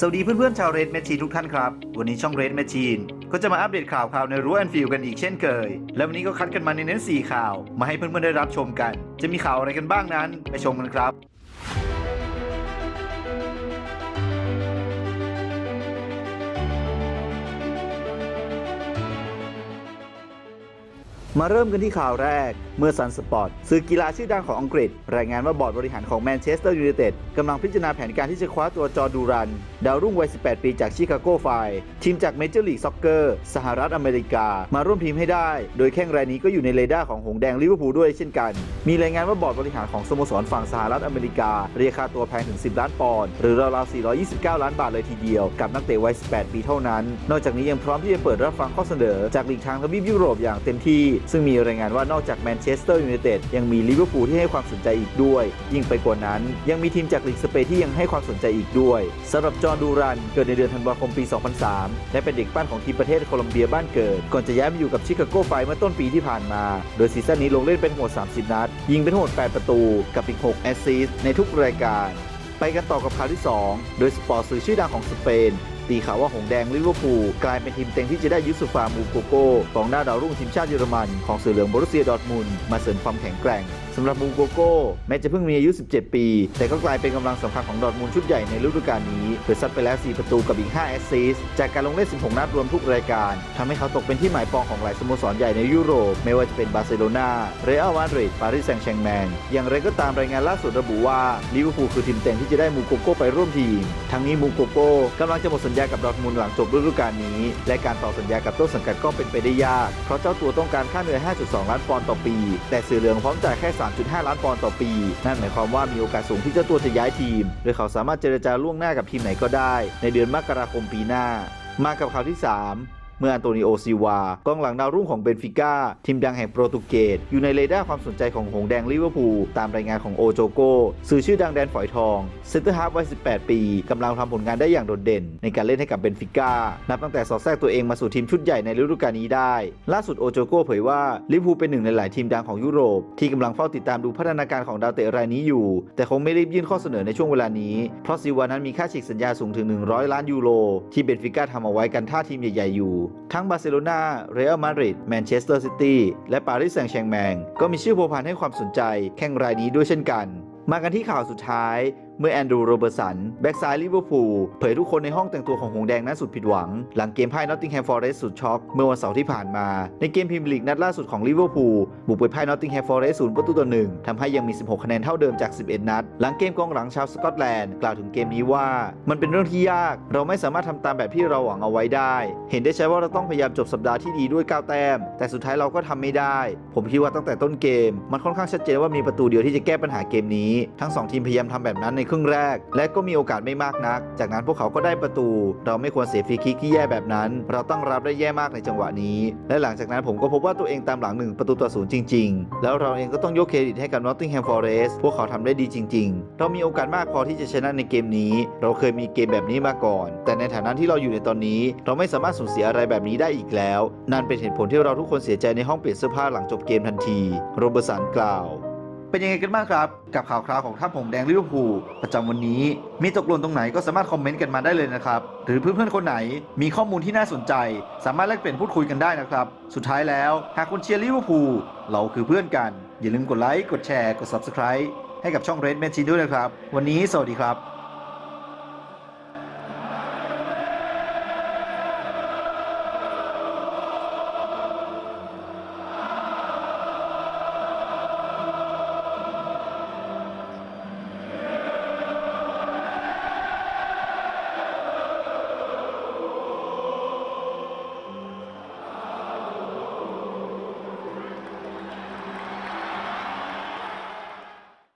สวัสดีเพื่อนๆชาวเรดแมชชีนทุกท่านครับ วันนี้ช่องเรดแมชชีนก็จะมาอัปเดตข่าวข่าวในรั้วแอนฟิลกันอีกเช่นเคย และวันนี้ก็คัดกันมาในเน้น 4 ข่าว มาให้เพื่อนๆได้รับชมกัน จะมีข่าวอะไรกันบ้างนั้นไปชมกันครับ มาเริ่มกันที่ข่าวแรก เมื่อซันสปอร์ตสื่อกีฬาชื่อดังของอังกฤษ รายงานว่าบอร์ดบริหารของแมนเชสเตอร์ยูไนเต็ดกำลังพิจารณาแผนการที่จะคว้าตัวจอร์ดูรัน ดาวรุ่งวัย 18 ปีจากชิคาโกไฟทีมจากเมเจอร์ลีกซ็อกเกอร์สหรัฐอเมริกา มาร่วมทีมให้ได้ โดยแข้งรายนี้ก็อยู่ในเรดาร์ของหงแดงลิเวอร์พูลด้วยเช่นกัน มีรายงานว่าบอร์ดบริหารของสโมสรฝั่งสหรัฐอเมริกา เรียกค่าตัวแพงถึง 10 ล้านปอนด์หรือราวๆ429 ล้านบาทเลยทีเดียว กับนักเตะวัย 18 ปีเท่านั้น นอกจากนี้ยังพร้อมที่จะเปิดรับฟังข้อเสนอจากลีกทางทวีปยุโรปอย่างเต็มที่ซึ่งมีรายงานว่านอกจากแมนเชสเตอร์ยูไนเต็ดยังมีลิเวอร์พูลที่ให้ความสนใจอีกด้วย ยิ่งไปกว่านั้น ยังมีทีมจากลีกสเปนที่ยังให้ความสนใจอีกด้วยสำหรับจอห์นดูรันเกิดในเดือนธันวาคมปี 2003 และเป็นเด็กปั้นของทีมประเทศโคลอมเบียบ้านเกิด ก่อนจะย้ายมาอยู่กับชิคาโกไฟร์เมื่อต้นปีที่ผ่านมา โดยซีซั่นนี้ลงเล่นเป็นโหมด 30 นัด ยิงเป็นโหมด 8 ประตู กับอีก 6 แอสซิสต์ในทุกรายการ ไปกันต่อกับข่าวที่ 2 โดยสปอร์ตสื่อชื่อดังของสเปน ตีข่าวว่าหงแดงลิเวอร์พูลกลายเป็นทีมเต็งที่จะได้ยุสุฟามูโกโก้กองหน้าดาวรุ่งทีมชาติเยอรมัน ของสื่อเหลืองบรุสเซียดอร์ทมุนมาเสริมความแข็งแกร่ง สำหรับมูโกโก้แม้จะเพิ่งมีอายุ 17 ปี แต่ก็กลายเป็นกำลังสำคัญของดอร์ทมุนด์ชุดใหญ่ในฤดูกาลนี้โดยซัดไปแล้ว 4 ประตูกับอีก 5 แอสซิสจากการลงเล่น 16 นัดรวมทุกรายการทำให้เขาตกเป็นที่หมายปองของหลายสโมสรใหญ่ในยุโรป ไม่ว่าจะเป็นบาร์เซโลนาเรอัลมาดริดปารีสแซงต์แชร์แมงอย่างไรก็ตามรายงานล่าสุดระบุว่าลิเวอร์พูลคือทีมเต็งที่จะได้มูโกโก้ไปร่วมทีมทั้งนี้มูโกโก้กำลังจะหมดสัญญากับดอร์ทมุนด์หลังจบฤดูกาลนี้ และการต่อสัญญากับต้นสังกัดก็เป็นไปได้ยากเพราะเจ้าตัวต้องการค่าเหนื่อย 5.2 ล้านปอนด์ต่อปี แต่สื่อเหลืองพร้อมจ่ายแค่3.5 ล้านปอนด์ต่อปี นั่นหมายความว่ามีโอกาสสูงที่เจ้าตัวจะย้ายทีม โดยเขาสามารถเจรจาล่วงหน้ากับทีมไหนก็ได้ ในเดือนมกราคมปีหน้า มากับข่าวที่ 3 เมื่ออันโตนิโอซิวากองหลังดาวรุ่งของเบนฟิก้าทีมดังแห่งโปรตุเกสอยู่ในเรดาร์ความสนใจของหงแดงลิเวอร์พูลตามรายงานของโอโจโกสื่อชื่อดังแดนฝอยทองเซนเตอร์ฮาร์ฟวัย 18 ปีกำลังทำผลงานได้อย่างโดดเด่น ในการเล่นให้กับเบนฟิก้านับตั้งแต่สอดแทรกตัวเองมาสู่ทีมชุดใหญ่ในฤดูกาลนี้ได้ ล่าสุดโอโจโกเผยว่าลิเวอร์พูลเป็นหนึ่งในหลายทีมดังของยุโรป ที่กำลังเฝ้าติดตามดูพัฒนาการของดาวเตะรายนี้อยู่ แต่คงไม่รีบยื่นข้อเสนอในช่วงเวลานี้ เพราะซิวานั้นมีค่าฉีกสัญญาสูงถึง 100 ล้านยูโรที่เบนฟิก้าทำเอาไว้กันท่าทีมใหญ่ๆอยู่ทั้งบาร์เซโลนาเรอัลมาดริดแมนเชสเตอร์ซิตี้และปารีสแซงต์แชงแมงก็มีชื่อโผพันให้ความสนใจแข่งรายนี้ด้วยเช่นกัน มากันที่ข่าวสุดท้าย เมื่อแอนดรูโรเบอร์สัน แบ็กซ้ายลิเวอร์พูลเผยทุกคนในห้องแต่งตัวของหงแดงนั้นสุดผิดหวัง หลังเกมพ่ายนอตติงแฮมฟอร์เรสต์สุดช็อก เมื่อวันเสาร์ที่ผ่านมา ในเกมพรีเมียร์ลีกนัดล่าสุดของลิเวอร์พูลบุกไปพ่ายนอตติงแฮมฟอร์เรสต์ศูนย์ประตูต่อหนึ่งทำให้ยังมี 16 คะแนนเท่าเดิมจาก 11 นัด หลังเกมกองหลังชาวสกอตแลนด์กล่าวถึงเกมนี้ว่า มันเป็นเรื่องที่ยาก เราไม่สามารถทำตามแบบที่เราหวังเอาไว้ได้ เห็นได้ชัดว่าเราต้องพยายามจบสัปดาห์ที่ดีด้วย9แต้ม แต่สุดท้ายเราก็ทำไม่ได้ ผมคิดว่าตั้งแต่ต้นเกม มันค่อนข้างชัดเจนว่ามีประตูเดียวที่จะแก้ปัญหาเกมนี้ ทั้งสองทีมพยายามทำแบบนั้นในครึ่งแรก และก็มีโอกาสไม่มากนัก จากนั้นพวกเขาก็ได้ประตู เราไม่ควรเสียฟรีคิกที่แย่แบบนั้น เราต้องรับได้แย่มากในจังหวะนี้ และหลังจากนั้นผมก็พบว่าตัวเองตามหลังหนึ่งประตูต่อศูนย์จริง ๆ แล้วเราเองก็ต้องยกเครดิตให้กับ Nottingham Forest พวกเขาทำได้ดีจริง ๆ เรามีโอกาสมากพอที่จะชนะในเกมนี้ เราเคยมีเกมแบบนี้มาก่อน แต่ในฐานะที่เราอยู่ในตอนนี้ เราไม่สามารถสูญเสียอะไรแบบนี้ได้อีกแล้ว นั่นเป็นเหตุผลที่เราทุกคนเสียใจในห้องเปลี่ยนเสื้อผ้าหลังจบเกมทันที โรเบอร์สันกล่าว เป็นยังไงกันบ้างครับ กับข่าวคราวของทัพผมแดงลิเวอร์พูลประจำวันนี้ มีตกหล่นตรงไหนก็สามารถคอมเมนต์กันมาได้เลยนะครับ หรือเพื่อนๆคนไหนมีข้อมูลที่น่าสนใจ สามารถแลกเปลี่ยนพูดคุยกันได้นะครับ สุดท้ายแล้วหากคุณเชียร์ลิเวอร์พูลเราคือเพื่อนกัน อย่าลืมกดไลค์กดแชร์กด Subscribe ให้กับช่อง Red Machine ด้วยนะครับ วันนี้สวัสดีครับ